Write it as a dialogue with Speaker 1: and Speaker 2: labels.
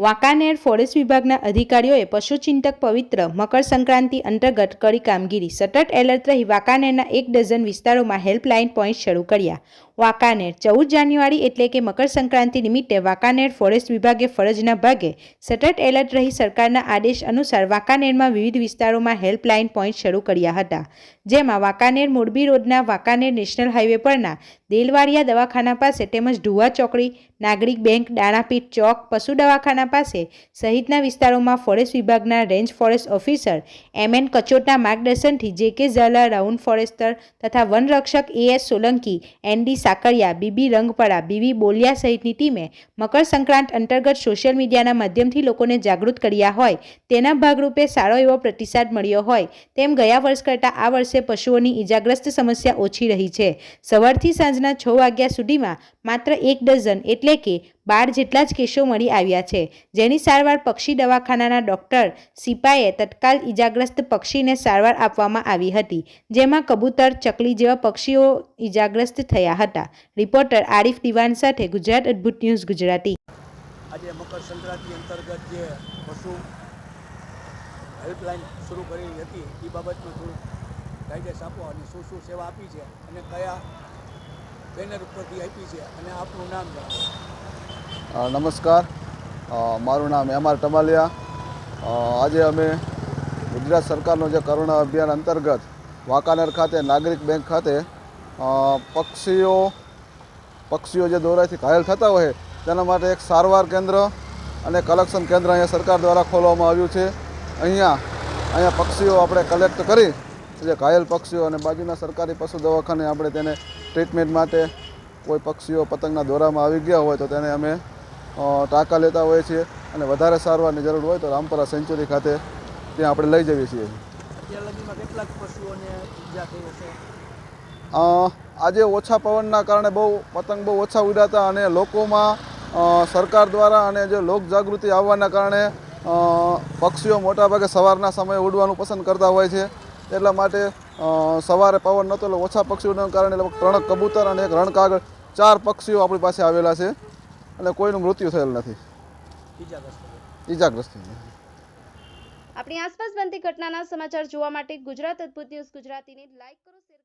Speaker 1: Wankaner forest વિભાગના અધિકારીઓએ પશુચિંતક પવિત્ર મકર સંક્રાંતિ અંતર્ગત કરી કામગીરી. સતત એલર્ટ રહી વાંકાનેરના એક ડઝન વિસ્તારોમાં હેલ્પલાઇન પોઈન્ટ શરૂ કર્યા. વાંકાનેર, ચૌદ જાન્યુઆરી એટલે કે મકર સંક્રાંતિ નિમિત્તે વાંકાનેર ફોરેસ્ટ વિભાગે ફરજના ભાગે સતત એલર્ટ રહી સરકારના આદેશ અનુસાર વાંકાનેરમાં વિવિધ વિસ્તારોમાં હેલ્પલાઇન પોઈન્ટ શરૂ કર્યા હતા. જેમાં વાંકાનેર મોરબી રોડના વાંકાનેર નેશનલ હાઈવે પરના દેલવાડિયા દવાખાના પાસે તેમજ ઢુવા ચોકડી, નાગરિક બેંક, દાણાપીઠ ચોક, પશુ દવાખાના પાસે સહિતના વિસ્તારોમાં ફોરેસ્ટ વિભાગના range forest officer M N કચોટના માર્ગદર્શનથી J K Zala, round forester તથા વનરક્ષક A S Solanki, N D Sakariya BB Rangpada BV Boliya સહિતની ટીમે મકર સંક્રાંત અંતર્ગત સોશિયલ મીડિયાના માધ્યમથી લોકોને જાગૃત કર્યા હોય. તેના ભાગરૂપે સારો એવો પ્રતિસાદ મળ્યો હોય તેમ ગયા વર્ષ કરતાં આ વર્ષે પશુઓની ઇજાગ્રસ્ત સમસ્યા ઓછી રહી છે. સવારથી સાંજના છ વાગ્યા સુધીમાં માત્ર એક ડઝન એટલે કે બાર જેટલા જ કેસો મળી આવ્યા છે. જેની સારવાર પક્ષી દવાખાનાના ડોક્ટર સિપાએ તત્કાલ ઈજાગ્રસ્ત પક્ષીને સારવાર આપવામાં આવી હતી, જેમાં કબૂતર, ચકલી જેવા પક્ષીઓ ઈજાગ્રસ્ત થયા હતા. રિપોર્ટર આરિફ દિવાન સાથે ગુજરાત અદ્ભુત ન્યૂઝ ગુજરાતી.
Speaker 2: આજે મકર સંક્રાંતિ અંતર્ગત જે પશુ હેલ્પલાઇન શરૂ કરેલી હતી, એ બાબતનું થોડું ગાઈડન્સ આપો અને શું શું સેવા આપી છે અને કયા બેનર ઉપરથી આપી છે અને આપનું નામ જણાવો
Speaker 3: નમસ્કાર. મારું નામ એમ આર ટમાલિયા આજે અમે ગુજરાત સરકારનું જે કરુણા અભિયાન અંતર્ગત વાંકાનેર ખાતે નાગરિક બેંક ખાતે પક્ષીઓ પક્ષીઓ જે દોરાથી ઘાયલ થતા હોય તેના માટે એક સારવાર કેન્દ્ર અને કલેક્શન કેન્દ્ર અહીંયા સરકાર દ્વારા ખોલવામાં આવ્યું છે. અહીંયા અહીંયા પક્ષીઓ આપણે કલેક્ટ કરી, જે ઘાયલ પક્ષીઓ અને બાજુના સરકારી પશુ દવાખાને આપણે તેને ટ્રીટમેન્ટ માટે કોઈ પક્ષીઓ પતંગના દોરામાં આવી ગયા હોય તો તેને અમે ટાંકા લેતા હોઈએ છીએ અને વધારે સારવારની જરૂર હોય તો રામપરા સેન્ચુરી ખાતે ત્યાં આપણે લઈ જઈએ છીએ. આજે ઓછા પવનના કારણે બહુ પતંગ બહુ ઓછા ઉડાતા અને લોકોમાં સરકાર દ્વારા અને જે લોક જાગૃતિ આવવાના કારણે પક્ષીઓ મોટાભાગે સવારના સમયે ઉડવાનું પસંદ કરતા હોય છે. એટલા માટે સવારે પવન નહોતો, એટલે ઓછા પક્ષીઓના કારણે લગભગ ત્રણ કબૂતર અને એક રણકાગળ ચાર પક્ષીઓ આપણી પાસે આવેલા છે. અને કોઈનું મૃત્યુ થયેલ નથી. ઈજાગ્રસ્ત
Speaker 4: આપણી આસપાસ બનતી ઘટનાના સમાચાર જોવા માટે ગુજરાત અદ્ભુત ન્યૂઝ ગુજરાતીને લાઈક કરો, શેર